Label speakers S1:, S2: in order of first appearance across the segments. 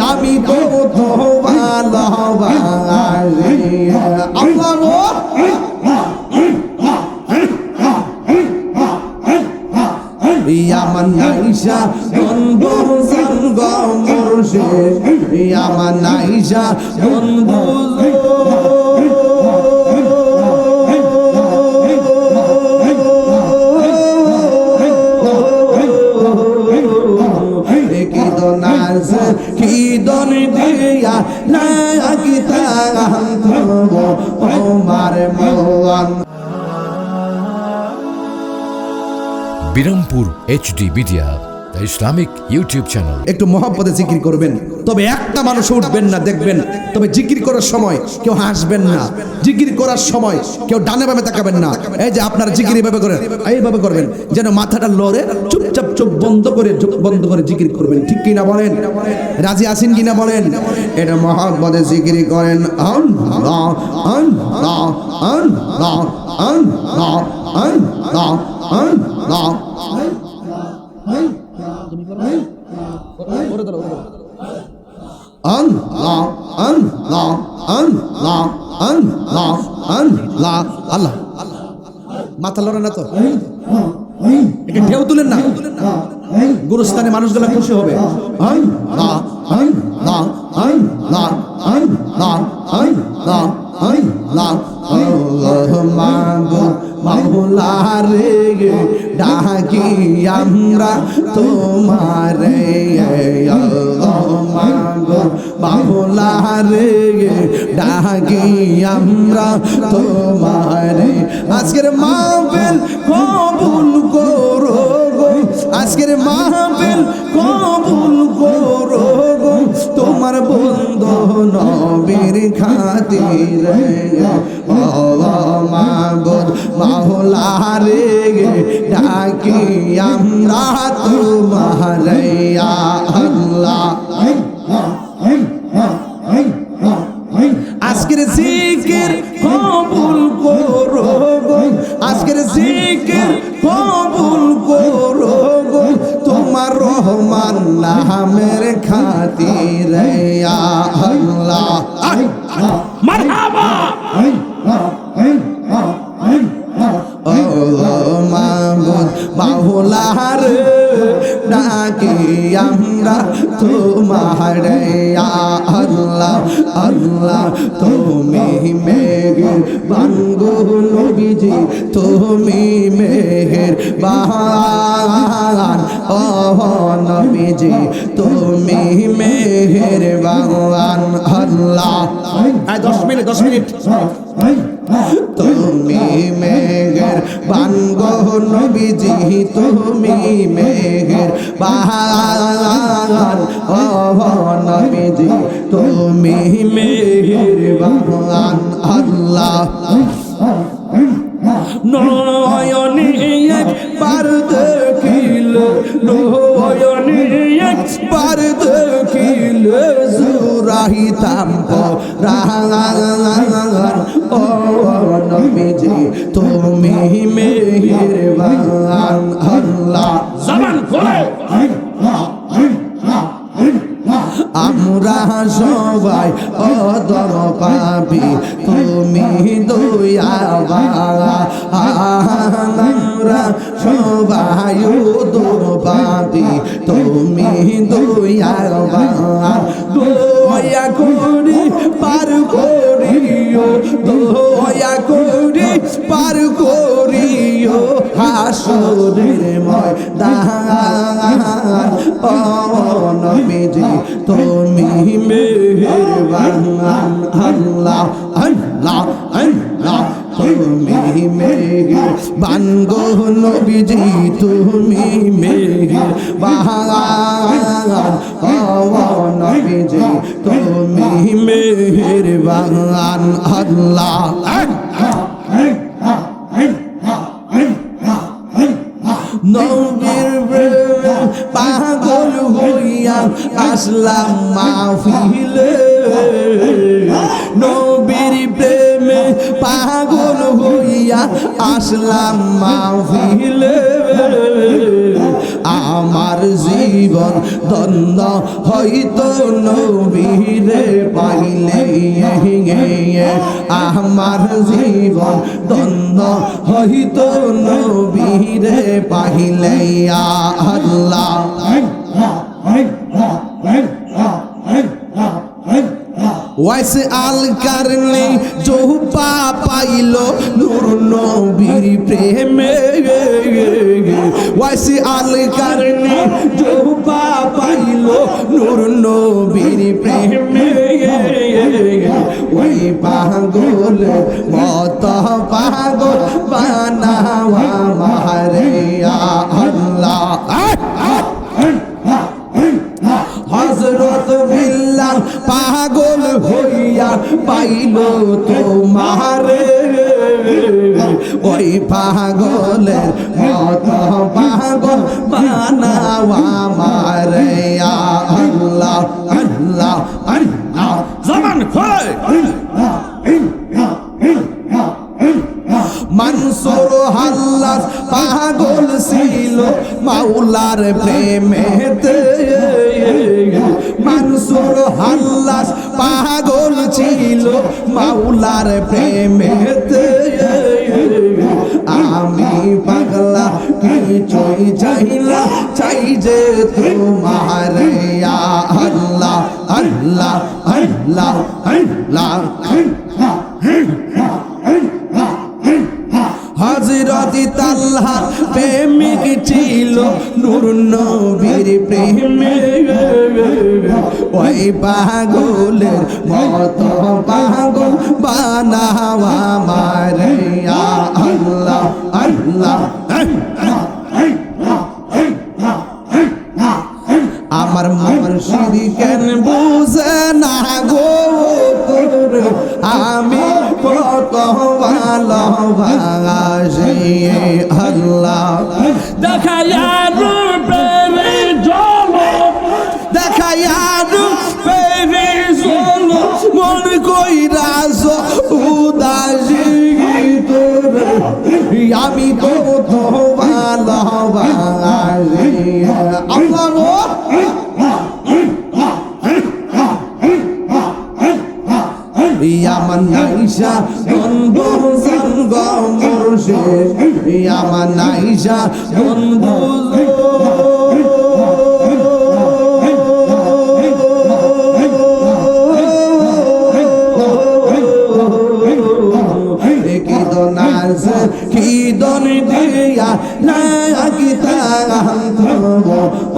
S1: আমি তো তোমার আমার নাইশা বন্ধু সঙ্গ মোর্শে আমার নাইশা বন্ধু
S2: Birampur HD media Islamic YouTube channel
S1: একটু মহাপদে জিকির করবেন, তবে একটা মানুষ উঠবেন না, দেখবেন, তবে জিকির করার সময় কেউ হাসবেন না, জিকির করার সময় কেউ ডানে ভাবে তাকাবেন না। এই যে আপনার জিকির এইভাবে করেন, এইভাবে করবেন, যেন মাথাটা লড়ে চোখ বন্ধ করে চোখ বন্ধ করে জিকির করবেন। ঠিক কিনা বলেন? রাজি আসেন কিনা বলেন? এটা মহাব্বতে জিকির করেন। মাথা লড়ে না তো? এটা ঢেউ তুলেন না গুরুস্থানে মানুষগুলা খুশি হবে আই না আই না আই ডাকি আমরা তোমারে আল্লাহ মাওলা রে ডাকি আমরা তোমারে। আজকের মাহফিল কবুল করো গো। আজকের মাহফিল কবুল করো গো। তোমার বন্ধু নবীর খাতিরে মাবুদ মাওলা রে ডাকি আমরা তোমারে আল্লাহ। আজকের জিকির কবুল করো গো। আজকের জিকির কবুল করো গো। তোমার রহমান নামের খাতিরে আল্লাহ। মারহাবা। ও ডাকি আমরা তোমার আল্লাহ আল্লাহ তুমি মেঘ বাঙ্গো নবীজি, তুমি মেহের বাহান ও নবীজি, তুমি মেহের বাগান আল্লাহ দশ মিনিট দশ মিনিট। তুমি মেঘের বানগ নবীজি, তুমি মেঘের বাহান ও নবীজি, তুমি মেঘের বাহান আল্লাহ। নয়নে একবার দেখিল নয়নে একবার দেখিল সুরাহিতাম রাহান ও নবীজি তুমি মেহের আমরা সবাই অদম পাবি, তুমি দয়াবা আমরা সবাই অদম পাবি, তুমি দয়াবা দয়া করি পার করিও, দয়া করি পার করিও হাসুরের ময়দান। ও নবীজি তুমি মেহেরবান আল্লাহ আল্লাহ আল্লাহ তুমি মেহের বানগো নবীজি তুমি মেহের বাহান ও নবীজি তুমি মেহের বাহান আল্লাহ নবীর পাগল হইয়া আসলাম মাহফিলে। নবীর প্রেমে পাগল হইয়া আসলাম মাহফিলে। আমার জীবন দ্বন্দ্ব হয়তো নবীরে পাইলে। আমার জীবন দ্বন্দ্ব হয়তো নবীরে পাইলে। আল্লাহ। ওয়াইসে আল কারণে জোপা পাইল নূর নবীর প্রেমে। ওয়াইসে আল কারণে জোপা পাইল নূর নবীর প্রেমে। ওই পাগল, মত পাগল বানাওয়া মারে আল্লাহ। হজরত বিল্লাল পাগল পাইল তোমারে। ওই পাগলের মত পাগল বানাওয়া মারে আল্লাহ আল্লাহ আল্লাহ। জমান খোলে। মানসুর হাল্লাস পাগল ছিল মাওলার প্রেমেতে। মানসুর হাল্লাস পাগল মাওলার প্রেমেতে আমি পাগলা, কিছুই চাইলা, চাই যে তোমার আল্লাহ আল্লাহ আল্লাহ আল্লাহ হজরতি তাল্হা প্রেমিক ছিল, নূর নবীর প্রেমে। ওই পাগলের মত পাগল বানাওয়া মারে আল্লাহ আল্লাহ, আমার মুর্শিদ কেন বুঝে না গো আমি কত ভালোবাসি আল্লাহ।
S3: দেখাইয়া
S1: নাইসা বন্ধু সঙ্গ মুর্শিদ আমার নাইসা বন্ধু কি দন দিয়া না কি তাঙ্গ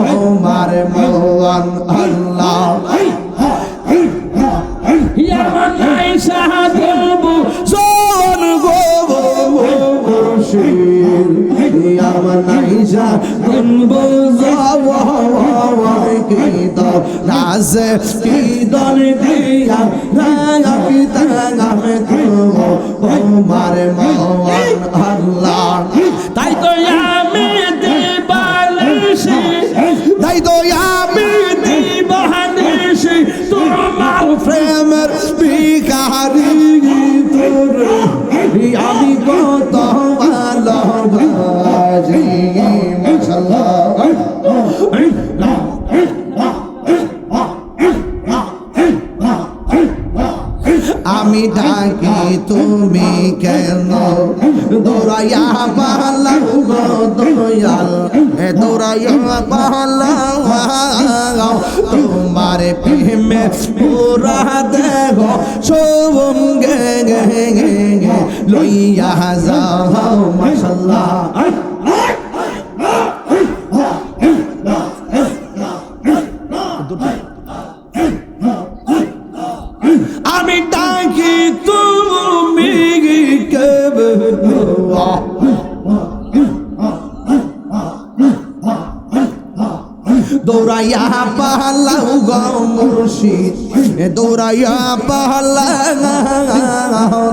S1: ওমার মোহন
S3: আইসা Debu
S1: Yamanaiza Gunbuza wa wa wa Kita Naze Kidan Diya Raya Kita Ngame Tuho Omar Mawan Allah
S3: তোমার
S1: প্রেমে পুরা দেহ গে লইয়া যাও মাশাল্লাহ। দৌড়াইয়া পাহাল্লা গাও মুর্শিদ। দৌড়াইয়া পাহালা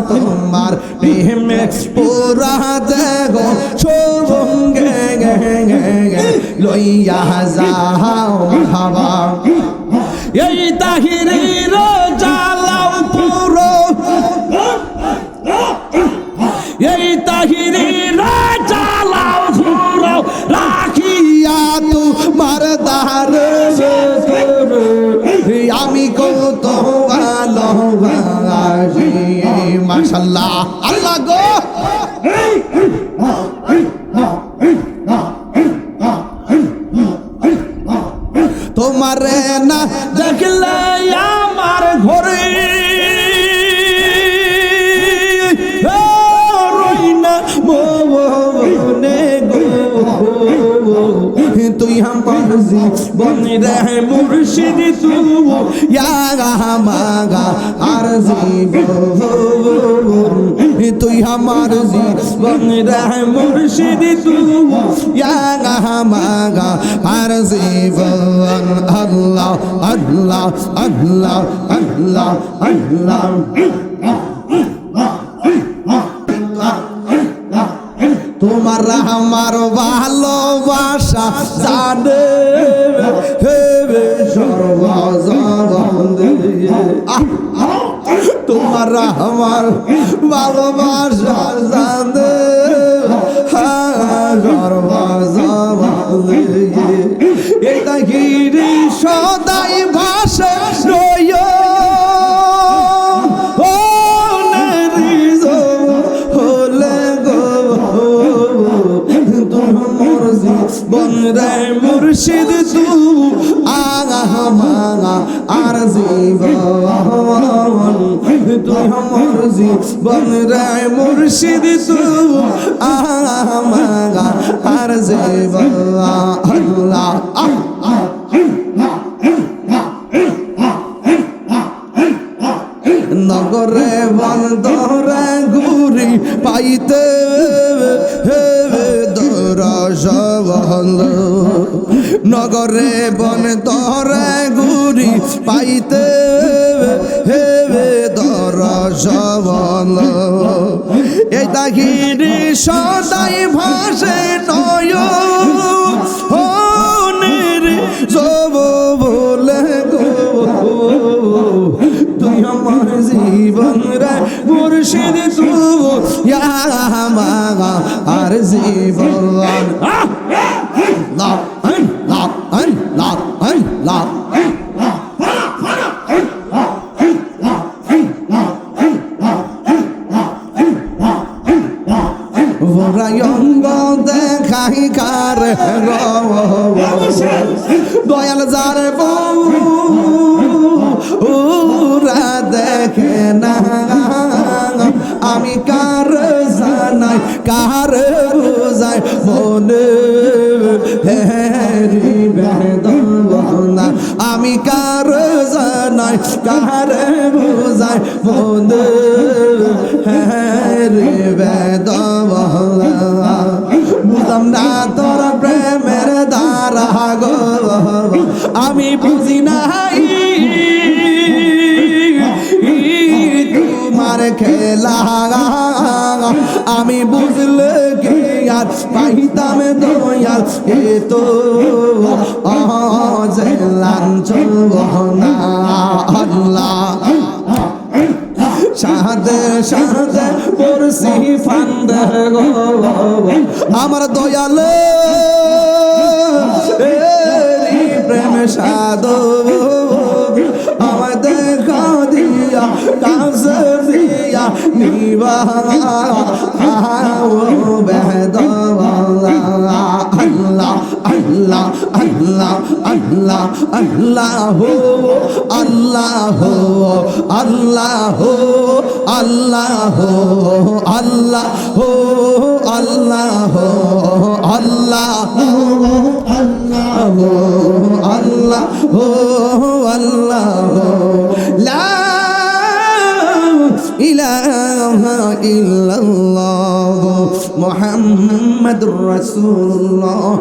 S1: তোমার প্রেমে পোরা দেগো সঙ্গে লইয়া যাও হাবা
S3: এই তাহিরের জালাও পুরো।
S1: এই তাহিরে তুই আমার জীবন
S3: রে মুর্শিদ তু
S1: ইয়াগা মাগা আর জীবন তুই আমার জীবন
S3: রে মুর্শিদ তু
S1: ইয়াগা মাগা আর জীবন আল্লাহ আল্লাহ আল্লাহ আল্লাহ আল্লাহ তোমার আমার ভালোবাসা জানে। হেবে তোমার আমার ভালোবাসা জানে। আর জীবন তোমার জীবন রায় মুর্শিদ তু আমা আর জীবন, আল্লাহ। নগরে বন্দরে ঘুরি পাইতে দৌর সবল। নগরে বন দৌর পাইতে হেবে দরস বন্ধ এই তাহিরি সদাই ভাসে নয় জীবন রে মুর্শিদ তু আর জীবন। ভরায়ঙ্গ দেখাই কার দয়াল যার বউ ওরা দেখে না আমি কার জানাই, কার বুঝাই মনে হেরি বেদনা আমি কার জানাই কার বুঝাই মনে হেরি বেদনা বুঝলাম না তোর প্রেমের দ্বারা গো আমি বুঝি নাই। তোমার খেলা। আমি বুঝলে কি আর পাইতাম দয়াল? এ তো লাঞ্চব না সাদে সাদে পড়ছি ফান্দে গো। আমার দয়ালে প্রেম সাধো। আমার দেখা দিয়া কাছে দিয়া নিবা বেদ আল্লাহ আল্লাহ আল্লাহ। আল্লাহ আল্লাহ হো আল্লাহ হো আল্লাহ হো আল্লাহ হো আল্লাহ হো আল্লাহ হো আল্লাহ হো আল্লাহ হো আল্লাহ হো আল্লাহ হো লা ইলাহা ইল্লাল্লাহ মুহাম্মাদুর রাসূলুল্লাহ